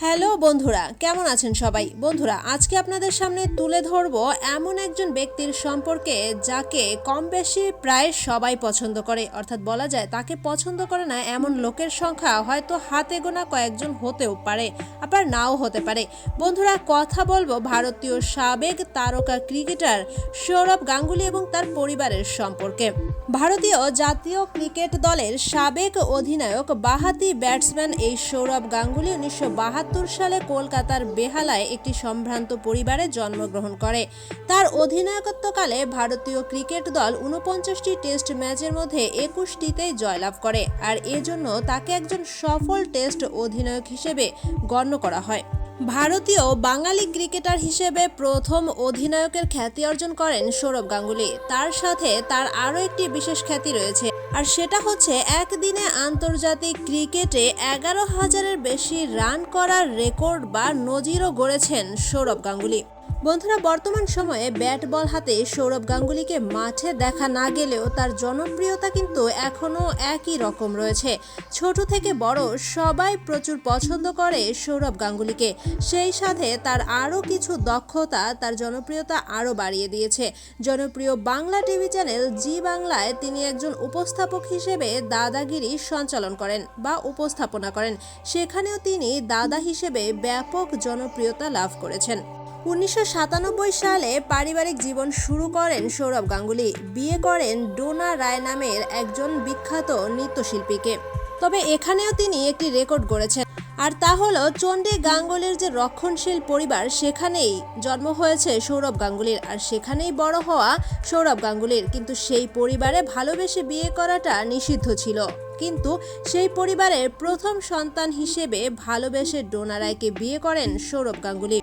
Hello বন্ধুরা, কেমন আছেন সবাই? বন্ধুরা, আজকে আপনাদের সামনে তুলে ধরব এমন একজন ব্যক্তির সম্পর্কে যাকে কম বেশি প্রায় সবাই পছন্দ করে। অর্থাৎ বলা যায় তাকে পছন্দ করে না, এমন লোকের সংখ্যা হয়তো হাতে গোনা কয়েকজন হতেও পারে, আবার নাও হতে পারে। বন্ধুরা, কথা বলব ভারতীয় সাবেক তারকা ক্রিকেটার সৌরভ গাঙ্গুলি এবং তার পরিবারের সম্পর্কে। ভারতীয় জাতীয় ক্রিকেট দলের সাবেক অধিনায়ক, বাহাতি ব্যাটসম্যান এই সৌরভ গাঙ্গুলি উনিশশো বাহাত্তর সালে কলকাতার বেহালায় একটি সম্ভ্রান্ত পরিবারে জন্মগ্রহণ করে। তার অধিনায়কত্বকালে ভারতীয় ক্রিকেট দল উনপঞ্চাশটি টেস্ট ম্যাচের মধ্যে একুশটিতেই জয়লাভ করে, আর এজন্য তাকে একজন সফল টেস্ট অধিনায়ক হিসেবে গণ্য করা হয়। ভারতীয় বাঙালি ক্রিকেটার হিসেবে প্রথম অধিনায়কের খ্যাতি অর্জন করেন সৌরভ গাঙ্গুলি। তার সাথে তার আরও একটি বিশেষ খ্যাতি রয়েছে, আর সেটা হচ্ছে একদিনে আন্তর্জাতিক ক্রিকেটে এগারো হাজারের বেশি রান করার রেকর্ড বা নজিরও গড়েছেন সৌরভ গাঙ্গুলি। বন্ধুরা, বর্তমান সময়ে ব্যাট বল হাতে সৌরভ গাঙ্গুলিকে মাঠে দেখা না গেলেও তার জনপ্রিয়তা কিন্তু এখনও একই রকম রয়েছে। ছোট থেকে বড় সবাই প্রচুর পছন্দ করে সৌরভ গাঙ্গুলিকে। সেই সাথে তার আরও কিছু দক্ষতা তার জনপ্রিয়তা আরও বাড়িয়ে দিয়েছে। জনপ্রিয় বাংলা টিভি চ্যানেল জি বাংলায় তিনি একজন উপস্থাপক হিসেবে দাদাগিরি সঞ্চালন করেন বা উপস্থাপনা করেন। সেখানেও তিনি দাদা হিসেবে ব্যাপক জনপ্রিয়তা লাভ করেছেন। উনিশশো সাতানব্বই সালে পারিবারিক জীবন শুরু করেন সৌরভ গাঙ্গুলি। বিয়ে করেন ডোনা রায় নামের একজন বিখ্যাত নৃত্যশিল্পীকে। তবে এখানেও তিনি একটি রেকর্ড গড়েছেন। আর তা হলো চণ্ডী গাঙ্গুলির যে রক্ষণশীল পরিবার, সেখানেই জন্ম হয়েছে সৌরভ গাঙ্গুলির। আর সেখানেই বড় হওয়া সৌরভ গাঙ্গুলির। কিন্তু সেই পরিবারে ভালোবেসে বিয়ে করাটা নিষিদ্ধ ছিল। কিন্তু সেই পরিবারের প্রথম সন্তান হিসেবে ভালোবেসে ডোনা রায়কে বিয়ে করেন সৌরভ গাঙ্গুলি।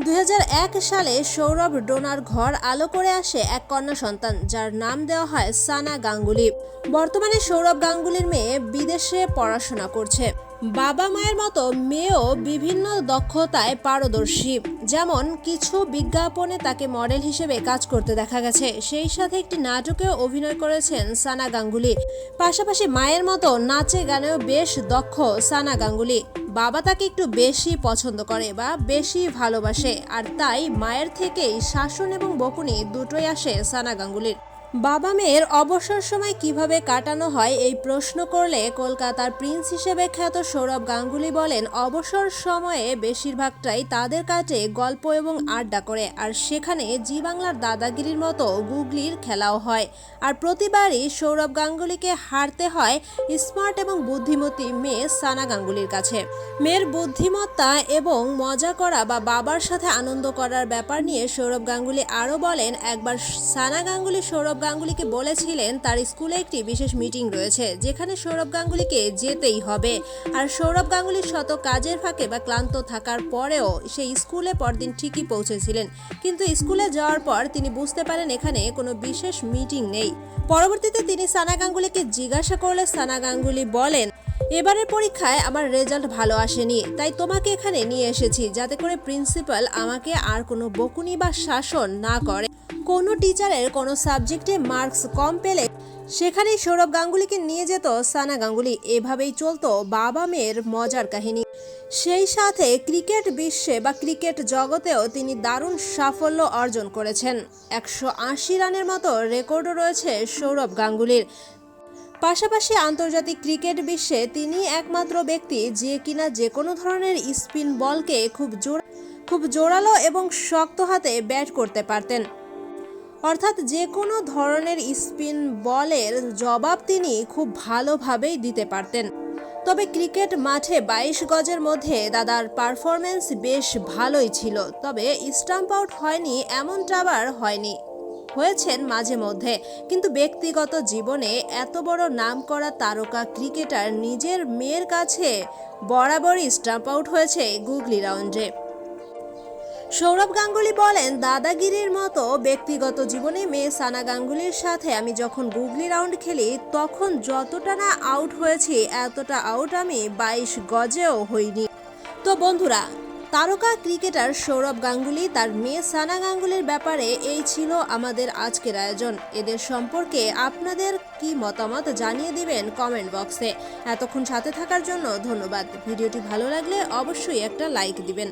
দুই হাজার এক সালে সৌরভ ডোনার ঘর আলো করে আসে এক কন্যা সন্তান, যার নাম দেওয়া হয় সানা গাঙ্গুলি। বর্তমানে সৌরভ গাঙ্গুলির মেয়ে বিদেশে পড়াশোনা করছে। বাবা মায়ের মতো মেয়েও বিভিন্ন দক্ষতায় পারদর্শী। যেমন, কিছু বিজ্ঞাপনে তাকে মডেল হিসেবে কাজ করতে দেখা গেছে। সেই সাথে একটি নাটকেও অভিনয় করেছেন সানা গাঙ্গুলি। পাশাপাশি মায়ের মতো নাচে গানেও বেশ দক্ষ সানা গাঙ্গুলি। বাবা তাকে একটু বেশি পছন্দ করে বা বেশি ভালোবাসে, আর তাই মায়ের থেকেই শাসন এবং বকুনি দুটোই আসে সানা গাঙ্গুলির। বাবা মেয়ের অবসর সময় কীভাবে কাটানো হয় এই প্রশ্ন করলে কলকাতার প্রিন্স হিসেবে খ্যাত সৌরভ গাঙ্গুলি বলেন, অবসর সময়ে বেশিরভাগটাই তাদের কাটে গল্প এবং আড্ডা করে, আর সেখানে জি বাংলার দাদাগিরির মতো গুগলির খেলাও হয়। আর প্রতিবারই সৌরভ গাঙ্গুলিকে হারতে হয় স্মার্ট এবং বুদ্ধিমতী মেয়ে সানা গাঙ্গুলির কাছে। মেয়ের বুদ্ধিমত্তা এবং মজা করা বা বাবার সাথে আনন্দ করার ব্যাপার নিয়ে সৌরভ গাঙ্গুলি আরও বলেন, একবার সানা গাঙ্গুলি সৌরভ গাঙ্গুলিকে বলেছিলেন, তার স্কুলে একটি বিশেষ মিটিং রয়েছে, যেখানে সৌরভ গাঙ্গুলিকে যেতেই হবে। আর সৌরভ গাঙ্গুলির শত কাজের ফাঁকে বা ক্লান্ত থাকার পরেও সেই স্কুলে পরদিন ঠিকই পৌঁছেছিলেন। কিন্তু স্কুলে যাওয়ার পর তিনি বুঝতে পারেন এখানে কোনো বিশেষ মিটিং নেই। পরবর্তীতে তিনি সানা গাঙ্গুলিকে জিজ্ঞাসা করলে সানা গাঙ্গুলি বলেন এবারের পরীক্ষায় আমার রেজাল্ট ভালো আসেনি, তাই তোমাকে এখানে নিয়ে এসেছি যাতে করে প্রিন্সিপাল আমাকে আর কোনো বকুনি বা শাসন না করে। কোনো টিচারের কোনো সাবজেক্টে মার্কস কম পেলে সেখানেই সৌরভ গাঙ্গুলিকে নিয়ে যেত সানা গাঙ্গুলি। এভাবেই চলতো বাবা মেয়ের মজার কাহিনী। সেই সাথে ক্রিকেট বিশ্বে বা ক্রিকেট জগতেও তিনি দারুণ সাফল্য অর্জন করেছেন। একশো আশি রানের মতো রেকর্ডও রয়েছে সৌরভ গাঙ্গুলির। পাশাপাশি আন্তর্জাতিক ক্রিকেট বিশ্বে তিনি একমাত্র ব্যক্তি যে কিনা যে কোনো ধরনের স্পিন বলকে খুব জোর খুব জোরালো এবং শক্ত হাতে ব্যাট করতে পারতেন। অর্থাৎ যে কোনো ধরনের স্পিন বলের জবাব তিনি খুব ভালোভাবেই দিতে পারতেন। তবে ক্রিকেট মাঠে বাইশ গজের মধ্যে দাদার পারফরমেন্স বেশ ভালোই ছিল, তবে স্টাম্প আউট হয়নি, এমনটা আবার হয়নি। হয়েছেন মাঝে মধ্যে। কিন্তু ব্যক্তিগত জীবনে এত বড় নাম করা তারকা ক্রিকেটার নিজের মেয়ের কাছে বরাবরই স্টাম্প আউট হয়েছে গুগলি রাউন্ডে। সৌরভ গাঙ্গুলি বলেন, দাদাগিরির মতো ব্যক্তিগত জীবনে মেয়ে সানা গাঙ্গুলির সাথে আমি যখন গুগলি রাউন্ড খেলি, তখন যতটা না আউট হয়েছি, এতটা আউট আমি বাইশ গজেও হইনি। তো বন্ধুরা তারকা ক্রিকেটার সৌরভ গাঙ্গুলি তার মেয়ে সানা গাঙ্গুলির ব্যাপারে এই ছিল আমাদের আজকের আয়োজন। এদের সম্পর্কে আপনাদের কি মতামত জানিয়ে দিবেন কমেন্ট বক্সে। এতক্ষণ সাথে থাকার জন্য ধন্যবাদ। ভিডিওটি ভালো লাগলে অবশ্যই একটা লাইক দিবেন।